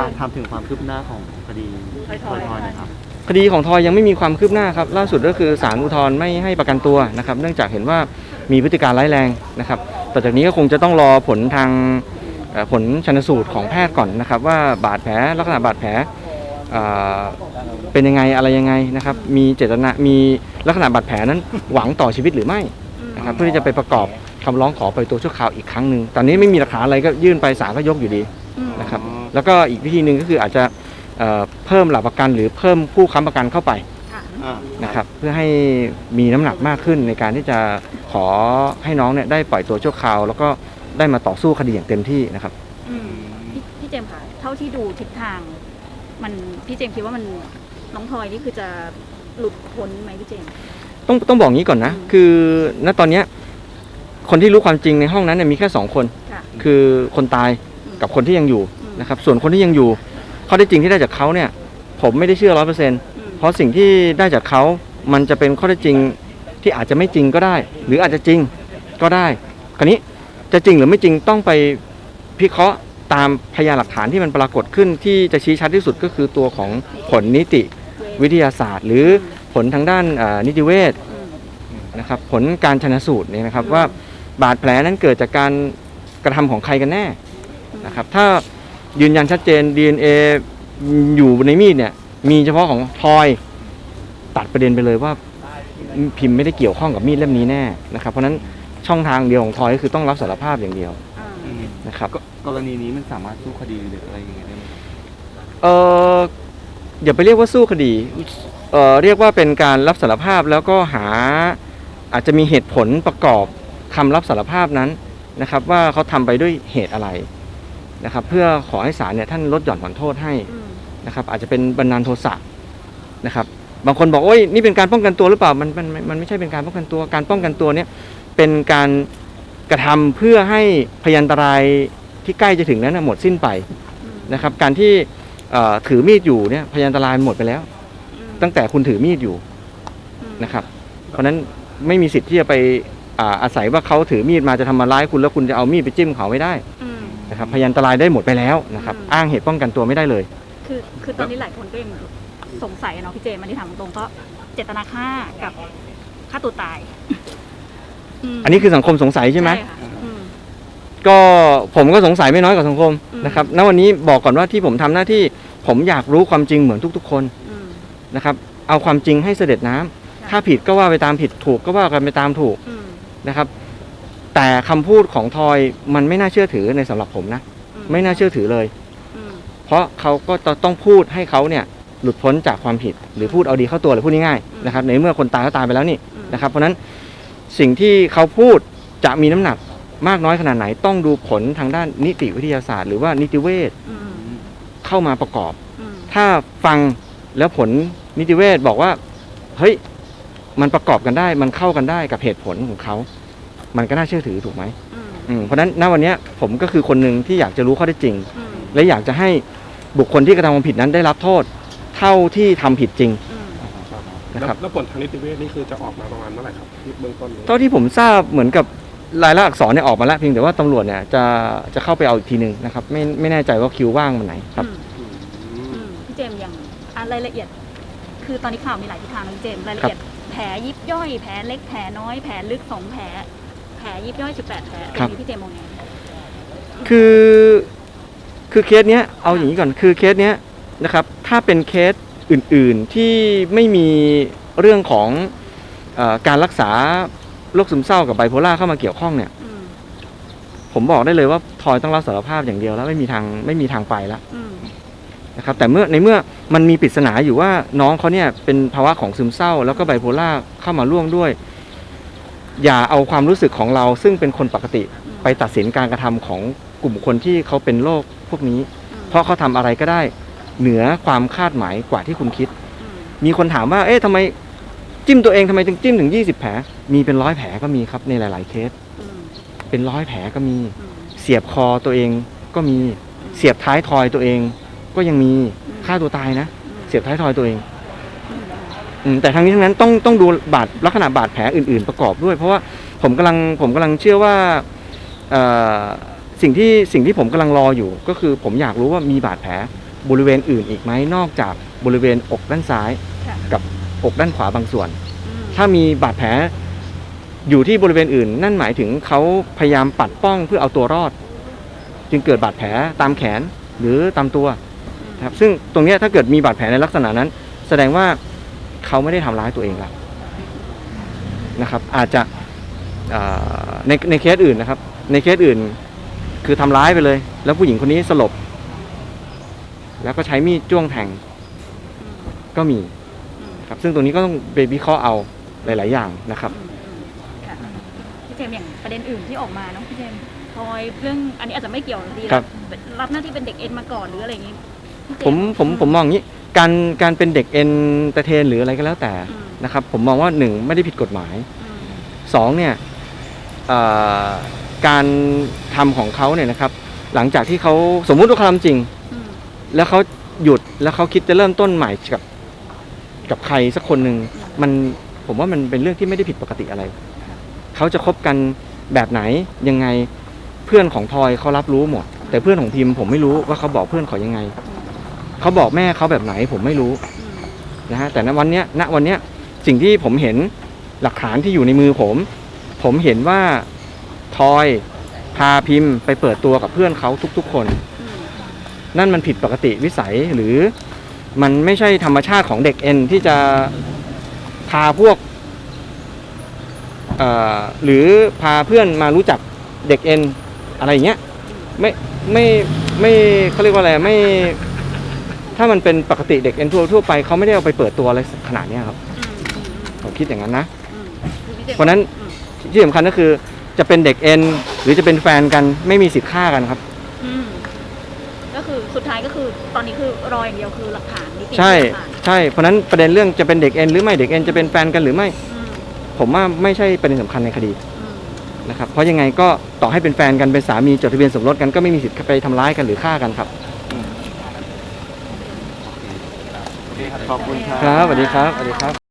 อ่าทำถึงความคืบหน้าของคดีทอยๆหนะครับ คดีของทอยยังไม่มีความคืบหน้าครับล่าสุดก็คือศาลอุทธรณ์ไม่ให้ประกันตัวนะครับ เนื่องจากเห็นว่ามีพฤติการร้ายแรงนะครับต่อจากนี้ก็คงจะต้องรอผลทางเอ่อผลชันสูตรของแพทย์ก่อนนะครับ ว่าบาดแผลลักษณะบาดแผลเอ่อเป็นยังไงอะไรยังไงนะครับ มีเจตนามีลักษณะบาดแผลนั้นหวังต่อชีวิตหรือไม่นะครับเพื่อที่จะไปประกอบคำร้องขอปล่อยตัวชั่วคราวอีกครั้งหนึ่งตอนนี้ไม่มีหลักฐานอะไรก็ยื่นไปศาลก็ยกอยู่ดีอืมนะครับ แล้วก็อีกวิธีหนึ่งก็คืออาจจะเอ่อเพิ่มหลักประกัน หรือเพิ่มผู้ค้ำประกันเข้าไปค่ะอ่านะครับเพื่อให้มีน้ำหนักมากขึ้นในการที่จะขอให้น้องเนี่ยได้ปล่อยตัวชั่วคราว แล้วก็ได้มาต่อสู้คดีอย่างเต็มที่นะครับอืมพี่พี่เจมส์ค่ะเท่าที่ดูทิศทาง มันพี่เจมส์คิดว่ามันน้องทอยนี่คือจะหลุดพ้นไหมพี่เจมส์ต้องต้องบอกงี้ก่อนนะอืมคือณตอนเนี้ยคนที่รู้ความจริงในห้องนั้นเนี่ยมีแค่สองคนค่ะคือคนตายอืมกับคนที่ยังอยู่อืม นะครับ ส่วนคนที่ยังอยู่ข้อได้จริงที่ได้จากเขาเนี่ย ผมไม่ได้เชื่อร้อยเปอร์เซ็นต์อืมเพราะสิ่งที่ได้จากเขามันจะเป็นข้อเท็จจริงที่อาจจะไม่จริงก็ได้ หรืออาจจะจริงก็ได้ คราวนี้จะจริงหรือไม่จริงต้องไปพิเคราะห์ตามพยานหลักฐานที่มันปรากฏขึ้นที่จะชี้ชัดที่สุดก็คือตัวของผลนิติวิทยาศาสตร์ หรือผลทางด้านอ่านิติเวชอืมนะครับผลการชนสูตรเนี่ยนะครับอืมว่าบาดแผลนั้นเกิดจากการกระทำของใครกันแน่นะครับถ้า ยืนยันชัดเจน DNA อยู่ในมีดเนี่ย มีเฉพาะของทอยตัดประเด็นไปเลยว่าพิมพ์ไม่ได้เกี่ยวข้องกับมีดเล่มนี้แน่นะครับเพราะฉะนั้นช่องทางเดียวของทอยก็คือต้องรับสารภาพอย่างเดียวอ่าอืมนะครับก็กรณีนี้มันสามารถสู้คดีหรืออะไรอย่างเงี้ยได้ไหมเอออย่าไปเรียกว่าสู้คดีเออเรียกว่าเป็นการรับสารภาพแล้วก็หาอาจจะมีเหตุผลประกอบคำรับสารภาพนั้นนะครับ ว่าเขาทำไปด้วยเหตุอะไร นะครับเพื่อขอให้ศาลเนี่ยท่านลดหย่อนผ่อนโทษให้อืมนะครับอาจจะเป็นบันดาลโทสะนะครับบางคนบอกโอ้ยนี่เป็นการป้องกันตัวหรือเปล่ามันมันมันมันไม่ใช่เป็นการป้องกันตัวการป้องกันตัวเนี่ยเป็นการกระทำเพื่อให้พยันตรายที่ใกล้จะถึงนั้นนะหมดสิ้นไปอืมนะครับการที่เอ่อถือมีดอยู่เนี่ยพยานอันตรายหมดไปแล้วอืมตั้งแต่คุณถือมีดอยู่อืมนะครับ เพราะฉะนั้นไม่มีสิทธิ์ที่จะไปอ่าอาศัยว่าเขาถือมีดมาจะทำมาร้ายคุณแล้วคุณจะเอามีดไปจิ้มเขาไม่ได้อืม นะครับพยานอันตรายได้หมดไปแล้วนะครับอืม อ้างเหตุป้องกันตัวไม่ได้เลย คือคือตอนนี้หลายคนก็ยังสงสัยอะเนาะพี่เจมส์อันนี้ถามตรงๆก็เจตนาฆ่ากับฆ่าตัวตายมอันนี้คือสังคมสงสัยใช่ไหมค่ะอืม ก็ผมก็สงสัยไม่น้อยกว่าสังคมอืม นะครับณวันนี้บอกก่อนว่าที่ผมทำหน้าที่ผมอยากรู้ความจริงเหมือนทุก ๆ คนอืม นะครับเอาความจริงให้เสด็จน้ำถ้าผิดก็ว่าไปตามผิดถูกก็ว่ากันไปตามถูก อืม นะครับ แต่คำพูดของทอยมันไม่น่าเชื่อถือในสำหรับผมนะ อืไม่น่าเชื่อถือเลยอืมเพราะเขาก็จะต้องพูดให้เขาเนี่ยหลุดพ้นจากความผิด หรือพูดเอาดีเข้าตัวหรือพูดง่ายๆนะครับในเมื่อคนตายก็ตายไปแล้วนี่อืมนะครับ เพราะฉะนั้นสิ่งที่เขาพูดจะมีน้ำหนักมากน้อยขนาดไหนต้องดูผลทางด้านนิติวิทยาศาสตร์ หรือว่านิติเวชอืมเข้ามาประกอบ อืมถ้าฟังแล้วผลนิติเวชบอกว่า เฮ้ย มันประกอบกันได้ มันเข้ากันได้กับเหตุผลของเขา มันก็น่าเชื่อถือถูกไหมอืมอืมเพราะฉะนั้นณวันเนี้ยผมก็คือคนหนึ่งที่อยากจะรู้ข้อเท็จจริง อืมและอยากจะให้บุคคลที่กระทำความผิดนั้นได้รับโทษ เท่าที่ทำผิดจริง อืมนะครับแล้วแล้วผลทางนิติเวชนี่คือจะออกมาประมาณเมื่อไหร่ครับที่เบื้องต้นนี้ เท่าที่ผมทราบเหมือนกับรายละอักษรเนี่ยออกมาแล้วเพียงแต่ว่าตำรวจเนี่ยจะจะเข้าไปเอาอีกทีหนึ่งนะครับไม่ไม่แน่ใจว่าคิวว่างวันไหนครับ อืมอืมอืมพี่เจมส์ยังอะรายละเอียด คือตอนนี้ข่าวมีหลายทิศทางนะพี่เจมส์รายละเอียดแผลยิบย่อยแผลเล็กแผลน้อยแผลลึกสองแผล แผลยิบย่อยสิบแปดแผลตรงนี้พี่เจมส์มองไงคือคือเคสเนี้ยเอาอย่างนี้ก่อนคือเคสเนี้ยนะครับถ้าเป็นเคสอื่นๆที่ไม่มีเรื่องของเออการรักษาโรคซึมเศร้ากับไบโพล่าเข้ามาเกี่ยวข้องเนี่ยอืมผมบอกได้เลยว่าทอยต้องรับสารภาพอย่างเดียวแล้วไม่มีทางไม่มีทางไปแล้วอืมนะครับแต่เมื่อในเมื่อมันมีปริศนาอยู่ว่าน้องเขาเนี่ยเป็นภาวะของซึมเศร้า แล้วก็ไบโพล่าเข้ามาร่วมด้วย อย่าเอาความรู้สึกของเราซึ่งเป็นคนปกติอืมไปตัดสินการกระทำของกลุ่มคนที่เขาเป็นโรคพวกนี้อืมเพราะเขาทำอะไรก็ได้เหนือความคาดหมายกว่าที่คุณคิดอืมมีคนถามว่า เอ๊ะทำไมจิ้มตัวเองทำไมถึงจิ้มถึง 20 แผล มีเป็นร้อยแผลก็มีครับในหลาย ๆ เคสอืมเป็นร้อยแผลก็มีอืมเสียบคอตัวเองก็มี เสียบท้ายทอยตัวเอง ก็ยังมีฆ่าตัวตายนะ เสียบท้ายทอยตัวเองอืมอืม แต่ทั้งนี้ทั้งนั้นต้องต้องดูบาดลักษณะบาดแผลอื่น ๆ ประกอบด้วย เพราะว่าผมกำลังผมกำลังเชื่อว่าเอ่อสิ่งที่สิ่งที่ผมกำลังรออยู่ ก็คือผมอยากรู้ว่ามีบาดแผลบริเวณอื่นอีกไหมนอกจากบริเวณอกด้านซ้ายค่ะกับอกด้านขวาบางส่วนอืมถ้ามีบาดแผลอยู่ที่บริเวณอื่น นั่นหมายถึงเขาพยายามปัดป้องเพื่อเอาตัวรอด จึงเกิดบาดแผลตามแขนหรือตามตัวนะครับซึ่งตรงเนี้ยถ้าเกิดมีบาดแผลในลักษณะนั้น แสดงว่า เขาไม่ได้ทำร้ายตัวเองแล้วนะครับ อาจจะเอ่อในในเคสอื่นนะครับ ในเคสอื่นคือทำร้ายไปเลย แล้วผู้หญิงคนนี้สลบ แล้วก็ใช้มีดจ้วงแทงก็มีครับ ซึ่งตรงนี้ก็ต้องไปวิเคราะห์เอาหลาย ๆ อย่างนะครับค่ะพี่เจมส์อย่างประเด็นอื่นที่ออกมาเนาะพี่เจมส์พลอยเรื่องอันนี้อาจจะไม่เกี่ยวดีครับรับหน้าที่เป็นเด็กเอ็นมาก่อนหรืออะไรอย่างงี้พี่เจผมผมผมมองอย่างนี้ การการเป็นเด็กเอ็นเตอร์เทนหรืออะไรก็แล้วแต่อืมนะครับ ผมมองว่าหนึ่งไม่ได้ผิดกฎหมายอืมสองเนี่ยเอ่อการทำของเขาเนี่ยนะครับ หลังจากที่เขาสมมุติว่าเขาทำจริงอืมแล้วเขาหยุดแล้วเขาคิดจะเริ่มต้นใหม่กับกับใครสักคนหนึ่งมันผมว่ามันเป็นเรื่องที่ไม่ได้ผิดปกติอะไร เขาจะคบกันแบบไหนยังไงเพื่อนของทอยเขารับรู้หมด แต่เพื่อนของพิมพ์ผมไม่รู้ว่าเขาบอกเพื่อนเขายังไง เขาบอกแม่เขาแบบไหนผมไม่รู้อืมนะฮะแต่ณวันเนี้ยณวันเนี้ยสิ่งที่ผมเห็นหลักฐานที่อยู่ในมือผม ผมเห็นว่าทอยพาพิมพ์ไปเปิดตัวกับเพื่อนเขาทุก ๆ คนอืมนั่นมันผิดปกติวิสัยหรือมันไม่ใช่ธรรมชาติของเด็กเอ็นที่จะพาพวกเอ่อหรือพาเพื่อนมารู้จักเด็กเอ็นอะไรอย่างเงี้ยไม่ไม่ไม่เขาเรียกว่าอะไรไม่ ถ้ามันเป็นปกติเด็กเอ็นทั่วทั่วไปเขาไม่ได้เอาไปเปิดตัวอะไรขนาดเนี้ยครับอืมอืมผมคิดอย่างนั้นนะอืมคือพี่จมส์เพราะฉะนั้นอืมที่สำคัญก็คือ จะเป็นเด็กเอ็นหรือจะเป็นแฟนกันไม่มีสิทธิ์ฆ่ากันครับ อืมก็คือสุดท้ายก็คือตอนนี้คือรออย่างเดียวคือหลักฐานนิติใช่หลักฐานใช่เพราะฉะนั้นประเด็นเรื่องจะเป็นเด็กเอ็นหรือไม่เด็กเอ็นจะเป็นแฟนกันหรือไม่ อืมผมว่าไม่ใช่ประเด็นสำคัญในคดีอืมนะครับเพราะยังไงก็ต่อให้เป็นแฟนกันเป็นสามีจดทะเบียนสมรสกันก็ไม่มีสิทธิ์ไปทำร้ายกันหรือฆ่ากันครับ ขอบคุณครัครับสวัสดีครับสวัสดีครับ